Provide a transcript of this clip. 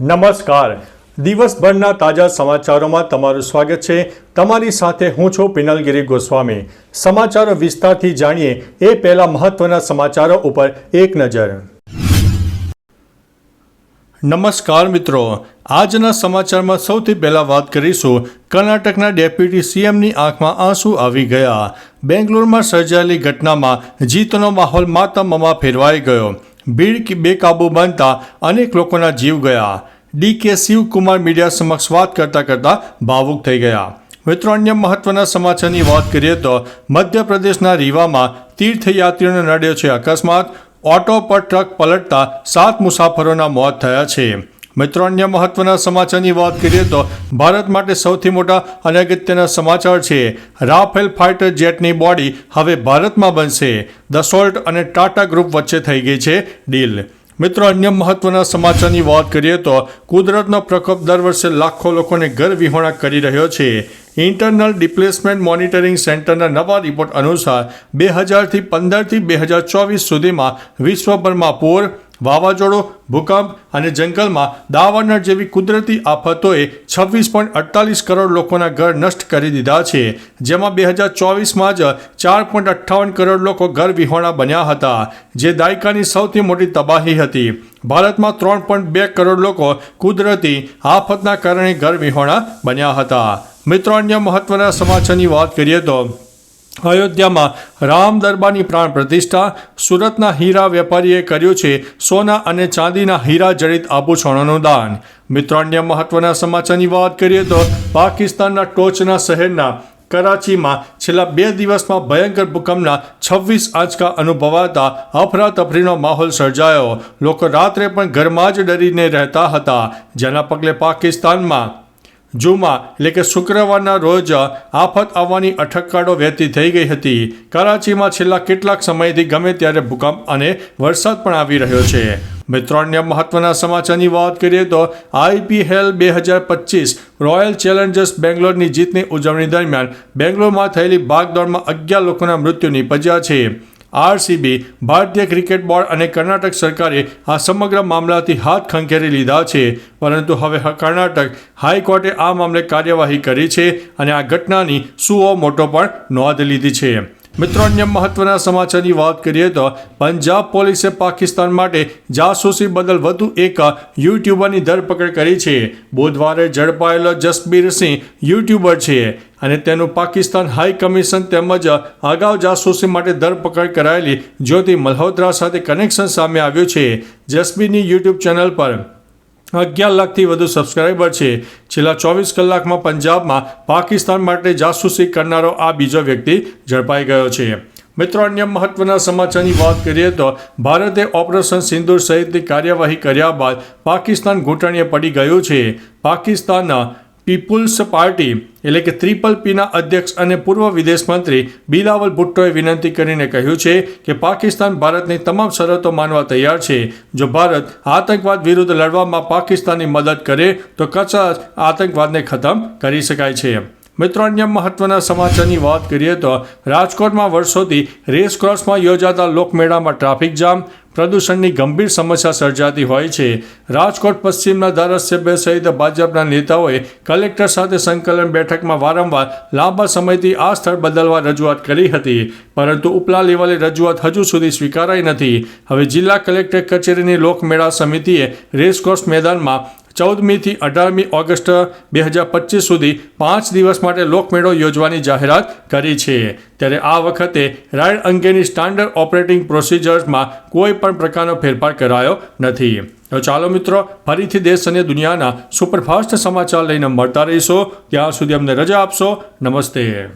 નમસ્કાર. દિવસભરના તાજા સમાચારોમાં તમારું સ્વાગત છે. તમારી સાથે હું છું પિનલગીરી ગોસ્વામી. સમાચારો વિસ્તારથી જાણીએ એ પહેલા મહત્વના સમાચારો ઉપર એક નજર. નમસ્કાર મિત્રો. આજના સમાચારમાં સૌથી પહેલાં વાત કરીશું. કર્ણાટકના ડેપ્યુટી સીએમની આંખમાં આંસુ આવી ગયા. બેંગ્લોરમાં સર્જાયેલી ઘટનામાં જીતનો માહોલ માતમમાં ફેરવાઈ ગયો. ભીડ બેકાબુ બનતા અનેક લોકોના જીવ ગયા. ડી કે શિવકુમાર મીડિયા સમક્ષ વાત કરતા કરતા ભાવુક થઈ ગયા. મિત્રો, અન્ય મહત્વના સમાચારની વાત કરીએ તો મધ્યપ્રદેશના રીવામાં તીર્થયાત્રીઓને નડ્યો છે. અકસ્માત, ઓટો પર ટ્રક પલટતા સાત મુસાફરોના મોત થયા છે. મિત્રો, અન્ય મહત્વના સમાચારની વાત કરીએ તો ભારત માટે સૌથી મોટા અને અગત્યના સમાચાર છે. રાફેલ ફાઇટર જેટની બોડી હવે ભારતમાં બનશે. દસોલ્ટ અને ટાટા ગ્રુપ વચ્ચે થઈ ગઈ છે ડીલ. મિત્રો, અન્ય મહત્વના સમાચારની વાત કરીએ તો કુદરતનો પ્રકોપ દર વર્ષે લાખો લોકોને ઘર વિહોણા કરી રહ્યો છે. ઇન્ટરનલ ડિપ્લેસમેન્ટ મોનિટરિંગ સેન્ટરના નવા રિપોર્ટ અનુસાર બે હજારથી પંદરથી બે હજાર ચોવીસ સુધીમાં વિશ્વભરમાં પૂર વાવાઝોડું, ભૂકંપ અને જંગલમાં દાવાનળ જેવી કુદરતી આફતોએ છવ્વીસ પોઈન્ટ અડતાલીસ કરોડ લોકોના ઘર નષ્ટ કરી દીધા છે, જેમાં બે હજાર ચોવીસમાં જ ચાર પોઈન્ટ અઠ્ઠાવન કરોડ લોકો ઘર વિહોણા બન્યા હતા, જે દાયકાની સૌથી મોટી તબાહી હતી. ભારતમાં ત્રણ પોઈન્ટ બે કરોડ લોકો કુદરતી આફતના કારણે ઘર વિહોણા બન્યા હતા. મિત્રો, અન્ય મહત્વના સમાચારની વાત કરીએ તો અયોધ્યામાં રામ દરબારની પ્રાણ પ્રતિષ્ઠા, સુરતના હીરા વેપારીએ કર્યું છે સોના અને ચાંદીના હીરા જડિત આભૂષણોનું દાન. મિત્રો, અન્ય મહત્વના સમાચારની વાત કરીએ તો પાકિસ્તાનના ટોચના શહેરના કરાચીમાં છેલ્લા બે દિવસમાં ભયંકર ભૂકંપના છવ્વીસ આંચકા અનુભવાતા અફરાતફરીનો માહોલ સર્જાયો. લોકો રાત્રે પણ ઘરમાં જ ડરીને રહેતા હતા. જેના પગલે પાકિસ્તાનમાં જુમા એટલે કે શુક્રવારના રોજ આફત આવવાની અટકકાળો વહેતી થઈ ગઈ હતી. કરાચીમાં છેલ્લા કેટલાક સમયથી ગમે ત્યારે ભૂકંપ અને વરસાદ પણ આવી રહ્યો છે. મિત્રો, અન્ય મહત્વના સમાચારની વાત કરીએ તો આઈપીએલ બે હજાર પચીસ રોયલ ચેલેન્જર્સ બેંગ્લોરની જીતની ઉજવણી દરમિયાન બેંગ્લોરમાં થયેલી ભાગદોડમાં અગિયાર લોકોના મૃત્યુ નીપજ્યા છે. આરસીબી, ભારતીય ક્રિકેટ બોર્ડ અને કર્ણાટક સરકારે આ સમગ્ર મામલાથી હાથ ખંખેરી લીધા છે. પરંતુ હવે કર્ણાટક હાઈકોર્ટે આ મામલે કાર્યવાહી કરી છે અને આ ઘટનાની સુઓ મોટો પણ નોંધ લીધી છે. મિત્રો, અન્ય મહત્વના સમાચારની વાત કરીએ તો પંજાબ પોલીસે પાકિસ્તાન માટે જાસૂસી બદલ વધુ એક યુટ્યુબરની ધરપકડ કરી છે. બુધવારે ઝડપાયેલો જસબીર સિંહ યુટ્યુબર છે અને તેનું પાકિસ્તાન હાઈ કમિશન તેમજ અગાઉ જાસૂસી માટે ધરપકડ કરાયેલી જ્યોતિ મલ્હોત્રા સાથે કનેક્શન સામે આવ્યું છે. જસબીરની યુટ્યુબ ચેનલ પર અગિયાર લાખથી વધુ સબસ્ક્રાઈબર છે. છેલ્લા ચોવીસ કલાકમાં પંજાબમાં પાકિસ્તાન માટે જાસૂસી કરનારો આ બીજો વ્યક્તિ ઝડપાઈ ગયો છે. મિત્રો, અન્ય મહત્વના સમાચારની વાત કરીએ તો ભારતે ઓપરેશન સિંદૂર સહિતની કાર્યવાહી કર્યા બાદ પાકિસ્તાન ઘૂંટણીએ પડી ગયું છે. પાકિસ્તાનના પીપલ્સ પાર્ટી એટલે કે ત્રિપલ પીના અધ્યક્ષ અને પૂર્વ વિદેશ મંત્રી બિલાવલ ભુટ્ટોએ વિનંતી કરીને કહ્યું છે કે પાકિસ્તાન ભારતની તમામ શરતો માનવા તૈયાર છે. જો ભારત આતંકવાદ વિરુદ્ધ લડવામાં પાકિસ્તાનની મદદ કરે, તો કચાશ આતંકવાદને ખતમ કરી શકાય છે. મિત્રો, અન્ય મહત્વના સમાચારની વાત કરીએ તો રાજકોટમાં વર્ષોથી રેસક્રોસમાં યોજાતા લોકમેળામાં ટ્રાફિક જામ પ્રદૂષણની ગંભીર સમસ્યા સર્જાતી હોય છે. રાજકોટ પશ્ચિમના ધારાસભ્ય સહિત ભાજપના નેતાઓએ કલેક્ટર સાથે સંકલન બેઠકમાં વારંવાર લાંબા સમયથી આ સ્થળ બદલવા રજૂઆત કરી હતી. પરંતુ ઉપલા લેવલે રજૂઆત હજુ સુધી સ્વીકારાઈ નથી. હવે જિલ્લા કલેક્ટર કચેરીની લોકમેળા સમિતિએ રેસકોર્સ મેદાનમાં ચૌદમીથી અઢારમી ઓગસ્ટ બે હજાર પચીસ સુધી પાંચ દિવસ માટે લોકમેળો યોજવાની જાહેરાત કરી છે. ત્યારે આ વખતે રાઇડ અંગેની સ્ટાન્ડર્ડ ઓપરેટિંગ પ્રોસિજર્સમાં કોઈ પણ પ્રકારનો ફેરફાર કરાયો નથી. તો ચાલો મિત્રો, ફરીથી દેશ અને દુનિયાના સુપરફાસ્ટ સમાચાર લઈને મળતા રહીશો. ત્યાં સુધી અમને રજા આપશો. નમસ્તે.